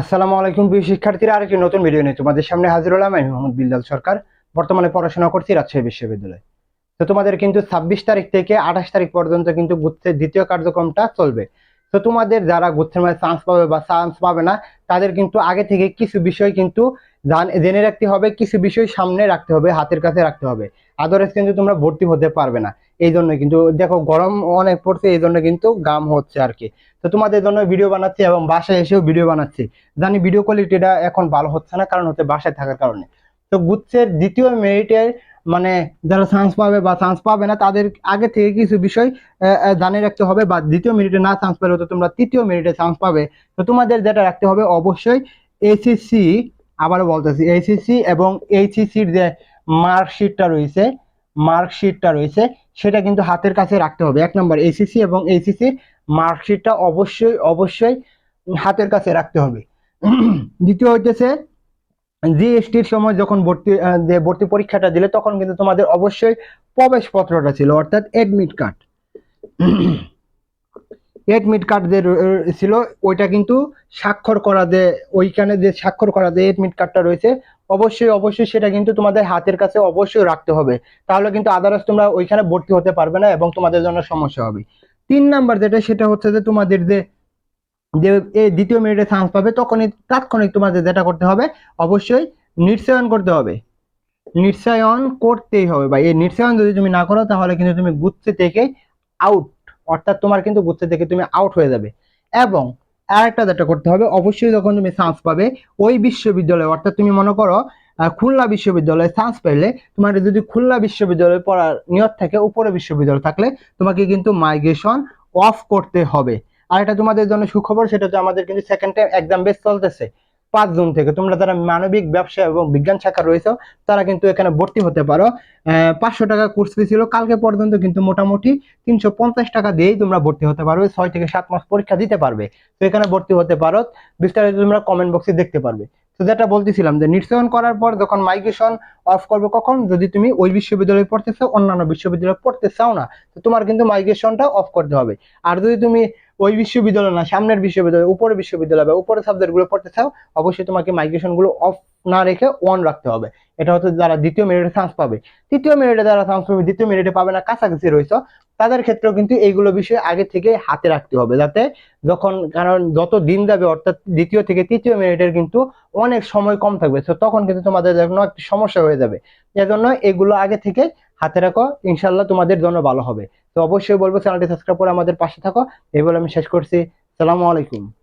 আসসালামু আলাইকুম প্রিয় শিক্ষার্থীরা, আরেকটি নতুন ভিডিও নিয়ে তোমাদের সামনে হাজির হলাম। আমি মোহাম্মদ বিল্লাল সরকার। বর্তমানে পড়াশোনা করছি রাজশাহী বিশ্ববিদ্যালয়। তো তোমাদের কিন্তু ছাব্বিশ তারিখ থেকে আঠাশ তারিখ পর্যন্ত কিন্তু দ্বিতীয় কার্যক্রমটা চলবে। তো তোমাদের যারা গুচ্ছের মধ্যে চান্স পাবে বা চান্স পাবে না, তাদের কিন্তু আগে থেকে কিছু বিষয় কিন্তু জেনে রাখতে হবে, কিছু বিষয় সামনে রাখতে হবে, হাতের কাছে রাখতে হবে। আদারওয়াইজ কিন্তু তোমরা ভর্তি হতে পারবে না। এই জন্য কিন্তু দেখো গরম অনেক পড়ছে, এই জন্য কিন্তু গাম হচ্ছে আর কি। তো তোমাদের জন্য ভিডিও বানাচ্ছি এবং বাসায় এসেও ভিডিও বানাচ্ছি। জানি ভিডিও কোয়ালিটিটা এখন ভালো হচ্ছে না, কারণ হচ্ছে বাসায় থাকার কারণে। তো গুচ্ছের দ্বিতীয় মেরিটে মানে যারা চান্স পাবে বা চান্স পাবে না, তাদের আগে থেকে কিছু বিষয় জানিয়ে রাখতে হবে বা দ্বিতীয় মিনিটে না চান্স পেলে তো তোমরা তৃতীয় মিনিটে চান্স পাবে। তো তোমাদের যেটা রাখতে হবে অবশ্যই এসিসি আবারও বলতেছি এসিসি এবং এইচএসির যে মার্কশিটটা রয়েছে মার্কশিটটা রয়েছে, সেটা কিন্তু হাতের কাছে রাখতে হবে। এক নম্বর এসিসি এবং এইচএসির মার্কশিটটা অবশ্যই অবশ্যই হাতের কাছে রাখতে হবে। দ্বিতীয় হইতেছে জিএসটির সময় যখন ভর্তি ভর্তি পরীক্ষাটা দিলে তখন কিন্তু তোমাদের অবশ্যই প্রবেশপত্রটা ছিল, অর্থাৎ এডমিট কার্ড এডমিট কার্ড যে ছিল, ওইটা কিন্তু স্বাক্ষর করা যে, ওইখানে যে স্বাক্ষর করা যে এডমিট কার্ডটা রয়েছে, অবশ্যই অবশ্যই সেটা কিন্তু তোমাদের হাতের কাছে অবশ্যই রাখতে হবে। তাহলে কিন্তু আদারস তোমরা ওইখানে ভর্তি হতে পারবে না এবং তোমাদের জন্য সমস্যা হবে। তিন নাম্বার যেটা, সেটা হচ্ছে যে তোমাদের যে যে এই দ্বিতীয় মিনিটে চান্স পাবে, তখনই তাৎক্ষণিক তোমাদের যেটা করতে হবে, অবশ্যই নিশ্চয়ন করতে হবে। নিশ্চয়ন করতেই হবে ভাই। এই নিশ্চয়ন যদি তুমি না করো, তাহলে কিন্তু তুমি গুচ্ছে থেকে আউট অর্থাৎ তোমার কিন্তু গুচ্ছে থেকে তুমি আউট হয়ে যাবে। এবং আরেকটা যেটা করতে হবে, অবশ্যই যখন তুমি চান্স পাবে, ওই বিশ্ববিদ্যালয়ে, অর্থাৎ তুমি মনে করো খুলনা বিশ্ববিদ্যালয়ে চান্স পেলে, তোমার যদি খুলনা বিশ্ববিদ্যালয়ে পড়ার নিয়ত থাকে উপরে বিশ্ববিদ্যালয় থাকলে, তোমাকে কিন্তু মাইগ্রেশন অফ করতে হবে। আর এটা তোমাদের জন্য সুখবর, সেটা হচ্ছে আমাদের কিন্তু সেকেন্ড টাইম এক্সাম বেস চলতেছে। পাঁচ জুন থেকে তোমরা যারা মানবিক ব্যবসা এবং বিজ্ঞান শাখা রয়েছে, তারা কিন্তু এখানে ভর্তি হতে পারো। পাঁচশো টাকা কোর্স ফি ছিল, কালকে পর্যন্ত কিন্তু মোটামুটি তিনশো পঞ্চাশ টাকা দিয়েই তোমরা ভর্তি হতে পারবে, ছয় থেকে সাত মাস পরীক্ষা দিতে পারবে। তো এখানে ভর্তি হতে পারো। বিস্তারিত তোমরা কমেন্ট বক্সে দেখতে পারবে। তো যেটা বলতেছিলাম যে নিশ্চয়ন করার পর যখন মাইগ্রেশন অফ করবে কখন? যদি তুমি ওই বিশ্ববিদ্যালয়ে পড়তে চাও অন্যান্য বিশ্ববিদ্যালয়ে পড়তে চাও না, তো তোমার কিন্তু মাইগ্রেশনটা অফ করতে হবে। আর যদি তুমি ওই বিশ্ববিদ্যালয় না, সামনের বিশ্ববিদ্যালয় উপরে বিশ্ববিদ্যালয় বা উপরের সাবজেক্টগুলো পড়তে চাও, অবশ্যই তোমাকে মাইগ্রেশনগুলো অফ না রেখে অন রাখতে হবে। এটা হচ্ছে যারা দ্বিতীয় মেরিটে চান্স পাবে। তৃতীয় মেরিটে যারা চান্স পাবে, দ্বিতীয় মেরিটে পাবে না, কাছাকাছি রয়েছে। তাদের ক্ষেত্রেও কিন্তু এইগুলো বিষয়ে আগে থেকে হাতে রাখতে হবে যাতে যখন, কারণ যত দিন যাবে, অর্থাৎ দ্বিতীয় থেকে তৃতীয় মিনিটের কিন্তু অনেক সময় কম থাকবে। তো তখন কিন্তু তোমাদের জন্য একটি সমস্যা হয়ে যাবে। এজন্য এগুলো আগে থেকে হাতে রাখো। ইনশাল্লাহ তোমাদের জন্য ভালো হবে। তো অবশ্যই বলব, চ্যানেলটি সাবস্ক্রাইব করে আমাদের পাশে থাকো। এই বলে আমি শেষ করছি। সালামু আলাইকুম।